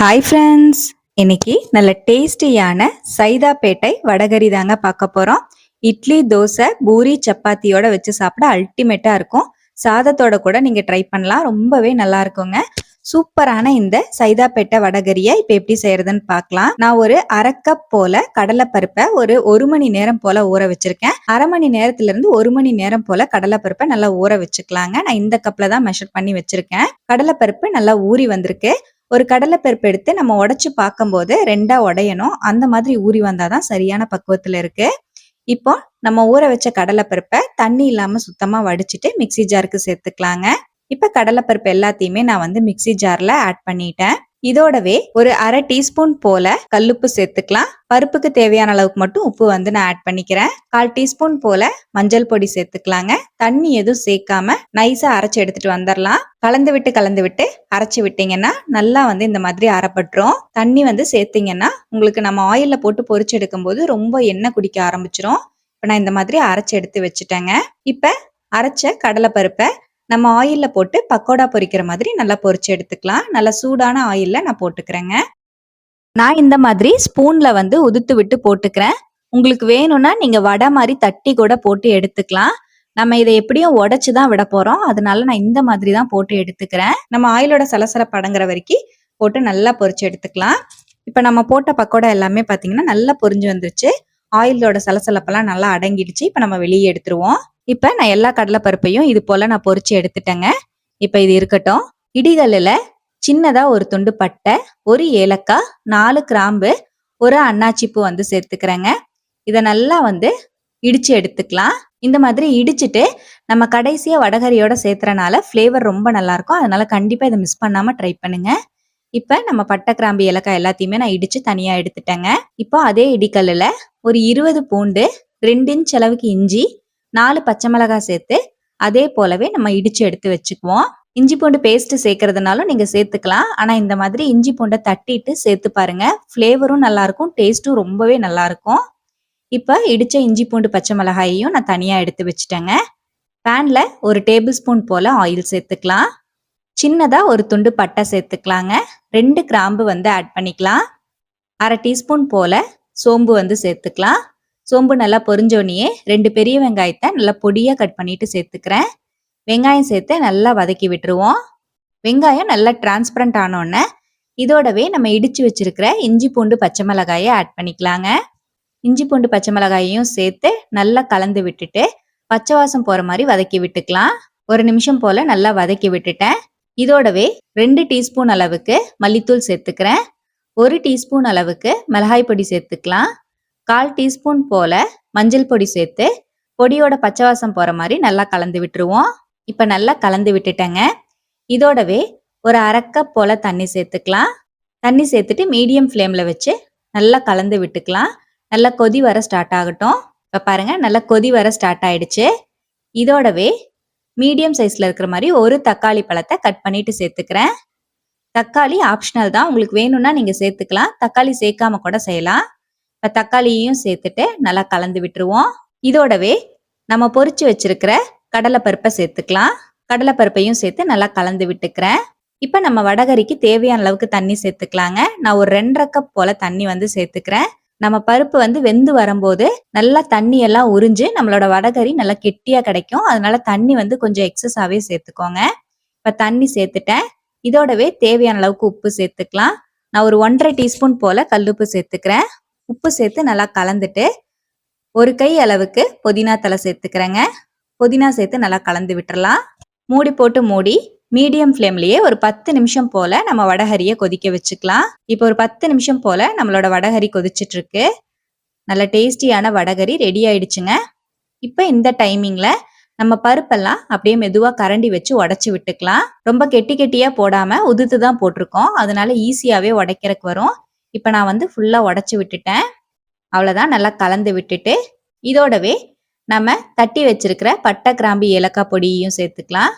Hi friends இன்னைக்கு நல்ல டேஸ்டியான சைதாப்பேட்டை வடகரி தாங்க பார்க்க போகிறோம் இட்லி தோசை பூரி சப்பாத்தியோட வச்சு சாப்பிட அல்டிமேட்டாக இருக்கும். சாதத்தோட கூட நீங்கள் ட்ரை பண்ணலாம். ரொம்பவே நல்லா இருக்குங்க. சூப்பரான இந்த சைதாப்பேட்டை வடகரியை இப்போ எப்படி செய்யறதுன்னு பார்க்கலாம். நான் ஒரு அரை கப் போல கடலைப்பருப்பை ஒரு ஒரு மணி நேரம் போல ஊற வச்சிருக்கேன். அரை மணி நேரத்துல இருந்து ஒரு மணி நேரம் போல கடலைப்பருப்பை நல்லா ஊற வச்சுக்கலாங்க. நான் இந்த கப்ல தான் மெஷர் பண்ணி வச்சிருக்கேன். கடலைப்பருப்பு நல்லா ஊறி வந்திருக்கு. ஒரு கடலைப்பருப்பு எடுத்து நம்ம உடைச்சு பார்க்கும்போது ரெண்டாக உடையணும். அந்த மாதிரி ஊறி வந்தாதான் சரியான பக்குவத்தில் இருக்கு. இப்போ நம்ம ஊற வச்ச கடலைப்பருப்பை தண்ணி இல்லாம சுத்தமாக வடிச்சிட்டு மிக்ஸி ஜாருக்கு சேர்த்துக்கலாங்க. இப்போ கடலைப்பருப்பு எல்லாத்தையுமே நான் வந்து மிக்ஸி ஜாரில் ஆட் பண்ணிட்டேன். இதோடவே ஒரு அரை டீஸ்பூன் போல கல்லுப்பு சேர்த்துக்கலாம். பருப்புக்கு தேவையான அளவுக்கு மட்டும் உப்பு வந்து நான் ஆட் பண்ணிக்கிறேன். கால் டீஸ்பூன் போல மஞ்சள் பொடி சேர்த்துக்கலாங்க. தண்ணி எதுவும் சேர்க்காம நைஸா அரைச்சு எடுத்துட்டு வந்துடலாம் கலந்து விட்டு கலந்து விட்டு அரைச்சு விட்டீங்கன்னா நல்லா வந்து இந்த மாதிரி அரைப்பட்டுரும். தண்ணி வந்து சேர்த்தீங்கன்னா உங்களுக்கு நம்ம ஆயில்ல போட்டு பொறிச்சு எடுக்கும் போது ரொம்ப எண்ணெய் குடிக்க ஆரம்பிச்சிரும். இப்ப நான் இந்த மாதிரி அரைச்சு எடுத்து வச்சுட்டேங்க. இப்ப அரைச்ச கடலை பருப்பை நம்ம ஆயிலில் போட்டு பக்கோடா பொரிக்கிற மாதிரி நல்லா பொரிச்சு எடுத்துக்கலாம். நல்லா சூடான ஆயிலில் நான் போட்டுக்கிறேங்க. நான் இந்த மாதிரி ஸ்பூனில் வந்து உதுத்து விட்டு போட்டுக்கிறேன். உங்களுக்கு வேணும்னா நீங்கள் வடை மாதிரி தட்டி கூட போட்டு எடுத்துக்கலாம். நம்ம இதை எப்படியும் உடைச்சு தான் விட போகிறோம் அதனால நான் இந்த மாதிரி தான் போட்டு எடுத்துக்கிறேன். நம்ம ஆயிலோட சலசலப்பு அடங்குற வரைக்கும் போட்டு நல்லா பொரிச்சு எடுத்துக்கலாம். இப்போ நம்ம போட்ட பக்கோடா எல்லாமே பார்த்தீங்கன்னா நல்லா பொரிஞ்சு வந்துருச்சு. ஆயிலோட சலசலப்பெல்லாம் நல்லா அடங்கிடுச்சு. இப்போ நம்ம வெளியே எடுத்துருவோம். இப்போ நான் எல்லா கடலைப்பருப்பையும் இது போல் நான் பொறிச்சு எடுத்துட்டேங்க. இப்போ இது இருக்கட்டும். இடிகளில் சின்னதாக ஒரு துண்டு பட்டை ஒரு ஏலக்காய் நாலு கிராம்பு ஒரு அன்னாச்சிப்பூ வந்து சேர்த்துக்கிறேங்க. இதை நல்லா வந்து இடிச்சு எடுத்துக்கலாம். இந்த மாதிரி இடிச்சிட்டு நம்ம கடைசியாக வடகரியோட சேர்த்துறனால ஃப்ளேவர் ரொம்ப நல்லாயிருக்கும் அதனால் அதனால கண்டிப்பாக இதை மிஸ் பண்ணாமல் ட்ரை பண்ணுங்கள் இப்போ நம்ம பட்டை கிராம்பு ஏலக்காய் எல்லாத்தையுமே நான் இடித்து தனியாக எடுத்துட்டேங்க. இப்போ அதே இடிக்கல்லில் ஒரு இருபது பூண்டு ரெண்டு இன்ச் அளவுக்கு இஞ்சி நாலு பச்சை மிளகாய் சேர்த்து அதே போலவே நம்ம இடித்து எடுத்து வச்சுக்குவோம். இஞ்சி பூண்டு பேஸ்ட் சேர்க்கறதுனாலும் நீங்கள் சேர்த்துக்கலாம். ஆனால் இந்த மாதிரி இஞ்சி பூண்டை தட்டிட்டு சேர்த்து பாருங்க. ஃப்ளேவரும் நல்லாயிருக்கும் டேஸ்ட்டும் ரொம்பவே நல்லாயிருக்கும். இப்போ இடித்த இஞ்சி பூண்டு பச்சை மிளகாயையும் நான் தனியாக எடுத்து வச்சுட்டேங்க. பேனில் ஒரு டேபிள் ஸ்பூன் போல் ஆயில் சேர்த்துக்கலாம். சின்னதாக ஒரு துண்டு பட்டை சேர்த்துக்கலாங்க. ரெண்டு கிராம்பு வந்து ஆட் பண்ணிக்கலாம். அரை டீஸ்பூன் போல சோம்பு வந்து சேர்த்துக்கலாம். சோம்பு நல்லா பொரிஞ்சோடனே ரெண்டு பெரிய வெங்காயத்தை நல்லா பொடியாக கட் பண்ணிட்டு சேர்த்துக்கிறேன். வெங்காயம் சேர்த்து நல்லா வதக்கி விட்டுருவோம். வெங்காயம் நல்லா டிரான்ஸ்பரண்ட் ஆனோடனே இதோடவே நம்ம இடிச்சு வச்சிருக்கிற இஞ்சி பூண்டு பச்சை மிளகாயை ஆட் பண்ணிக்கலாங்க. இஞ்சி பூண்டு பச்சை மிளகாயையும் சேர்த்து நல்லா கலந்து விட்டுட்டு பச்சை வாசம் போகிற மாதிரி வதக்கி விட்டுக்கலாம். ஒரு நிமிஷம் போல் நல்லா வதக்கி விட்டுட்டேன். இதோடவே ரெண்டு டீஸ்பூன் அளவுக்கு மல்லித்தூள் சேர்த்துக்கிறேன். ஒரு டீஸ்பூன் அளவுக்கு மிளகாய் பொடி சேர்த்துக்கலாம். கால் டீஸ்பூன் போல மஞ்சள் பொடி சேர்த்து பொடியோட பச்சை வாசம் போகிற மாதிரி நல்லா கலந்து விட்டுருவோம். இப்போ நல்லா கலந்து விட்டுட்டேங்க. இதோடவே ஒரு அரைக்கப் போல தண்ணி சேர்த்துக்கலாம். தண்ணி சேர்த்துட்டு மீடியம் ஃப்ளேமில் வச்சு நல்லா கலந்து விட்டுக்கலாம். நல்லா கொதி வர ஸ்டார்ட் ஆகட்டும். இப்போ பாருங்கள் நல்லா கொதி வர ஸ்டார்ட் ஆயிடுச்சு. இதோடவே மீடியம் சைஸில் இருக்கிற மாதிரி ஒரு தக்காளி பழத்தை கட் பண்ணிட்டு சேர்த்துக்கிறேன். தக்காளி ஆப்ஷனல் தான். உங்களுக்கு வேணும்னா நீங்கள் சேர்த்துக்கலாம். தக்காளி சேர்க்காம கூட செய்யலாம். இப்போ தக்காளியையும் சேர்த்துட்டு நல்லா கலந்து விட்டுருவோம். இதோடவே நம்ம பொறிச்சு வச்சிருக்கிற கடலைப்பருப்பை சேர்த்துக்கலாம். கடலைப்பருப்பையும் சேர்த்து நல்லா கலந்து விட்டுக்கிறேன். இப்போ நம்ம வடகரிக்கு தேவையான அளவுக்கு தண்ணி சேர்த்துக்கலாங்க. நான் ஒரு ரெண்டரை கப் போல தண்ணி வந்து சேர்த்துக்கிறேன். நம்ம பருப்பு வந்து வெந்து வரும்போது நல்லா தண்ணி எல்லாம் உறிஞ்சு நம்மளோட வடகறி நல்லா கெட்டியா கிடைக்கும். அதனால தண்ணி வந்து கொஞ்சம் எக்ஸஸாவே சேர்த்துக்கோங்க. இப்ப தண்ணி சேர்த்துட்டேன். இதோடவே தேவையான அளவுக்கு உப்பு சேர்த்துக்கலாம். நான் ஒரு ஒன்றரை டீஸ்பூன் போல கல்லுப்பு சேர்த்துக்கிறேன். உப்பு சேர்த்து நல்லா கலந்துட்டு ஒரு கை அளவுக்கு புதினா தலை சேர்த்துக்கிறேங்க. புதினா சேர்த்து நல்லா கலந்து விட்டுறலாம். மூடி போட்டு மூடி மீடியம் ஃப்ளேம்லயே ஒரு பத்து நிமிஷம் போல நம்ம வடகரியை கொதிக்க வச்சுக்கலாம். இப்போ ஒரு பத்து நிமிஷம் போல நம்மளோட வடகரி கொதிச்சுட்டு இருக்கு நல்ல டேஸ்டியான வடகரி ரெடி ஆயிடுச்சுங்க. இப்போ இந்த டைமிங்ல நம்ம பருப்பெல்லாம் அப்படியே மெதுவாக கரண்டி வச்சு உடச்சி விட்டுக்கலாம். ரொம்ப கெட்டி கெட்டியாக போடாமல் உதுத்து தான் போட்டிருக்கோம். அதனால ஈஸியாகவே உடைக்கிறக்கு வரும். இப்போ நான் வந்து ஃபுல்லாக உடச்சி விட்டுட்டேன். அவ்வளோதான் நல்லா கலந்து விட்டுட்டு இதோடவே நம்ம தட்டி வச்சிருக்கிற பட்டை கிராம்பு ஏலக்காய் பொடியையும் சேர்த்துக்கலாம்.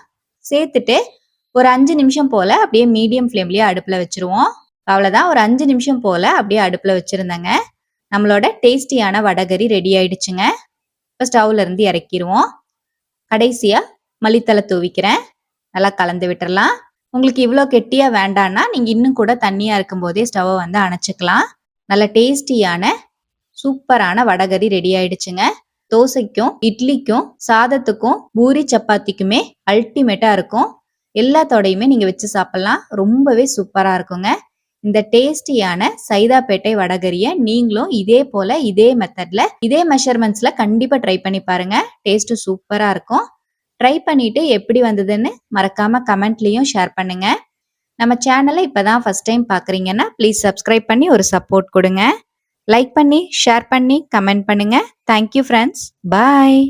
சேர்த்துட்டு ஒரு அஞ்சு நிமிஷம் போல அப்படியே மீடியம் ஃப்ளேம்லயே அடுப்புல வச்சிருவோம். அவ்வளோதான் ஒரு அஞ்சு நிமிஷம் போல அப்படியே அடுப்புல வச்சிருந்தேங்க. நம்மளோட டேஸ்டியான வடகரி ரெடி ஆயிடுச்சுங்க. இப்போ ஸ்டவ்ல இருந்து இறக்கிடுவோம் கடைசியா மல்லித்தலை தூவிக்கிறேன். நல்லா கலந்து விட்டுறலாம். உங்களுக்கு இவ்வளோ கெட்டியா வேண்டான்னா நீங்க இன்னும் கூட தண்ணியா இருக்கும்போதே ஸ்டவ்வை வந்து அணைச்சிக்கலாம். நல்ல டேஸ்டியான சூப்பரான வடகரி ரெடி ஆயிடுச்சுங்க. தோசைக்கும் இட்லிக்கும் சாதத்துக்கும் பூரி சப்பாத்திக்குமே அல்டிமேட்டா இருக்கும். எல்லாத்தோடையுமே நீங்க வச்சு சாப்பிடலாம். ரொம்பவே சூப்பரா இருக்குங்க. இந்த டேஸ்டியான சைதாப்பேட்டை வடகரிய நீங்களும் இதே போல இதே மெத்தட்ல இதே மெஷர்மெண்ட்ஸ்ல கண்டிப்பா ட்ரை பண்ணி பாருங்க. டேஸ்ட் சூப்பரா இருக்கும். ட்ரை பண்ணிட்டு எப்படி வந்ததுன்னு மறக்காம கமெண்ட்லயும் ஷேர் பண்ணுங்க. நம்ம சேனலை இப்பதான் ஃபர்ஸ்ட் டைம் பாக்குறீங்கன்னா ப்ளீஸ் சப்ஸ்கிரைப் பண்ணி ஒரு சப்போர்ட் கொடுங்க. லைக் பண்ணி ஷேர் பண்ணி கமெண்ட் பண்ணுங்க. Thank you friends bye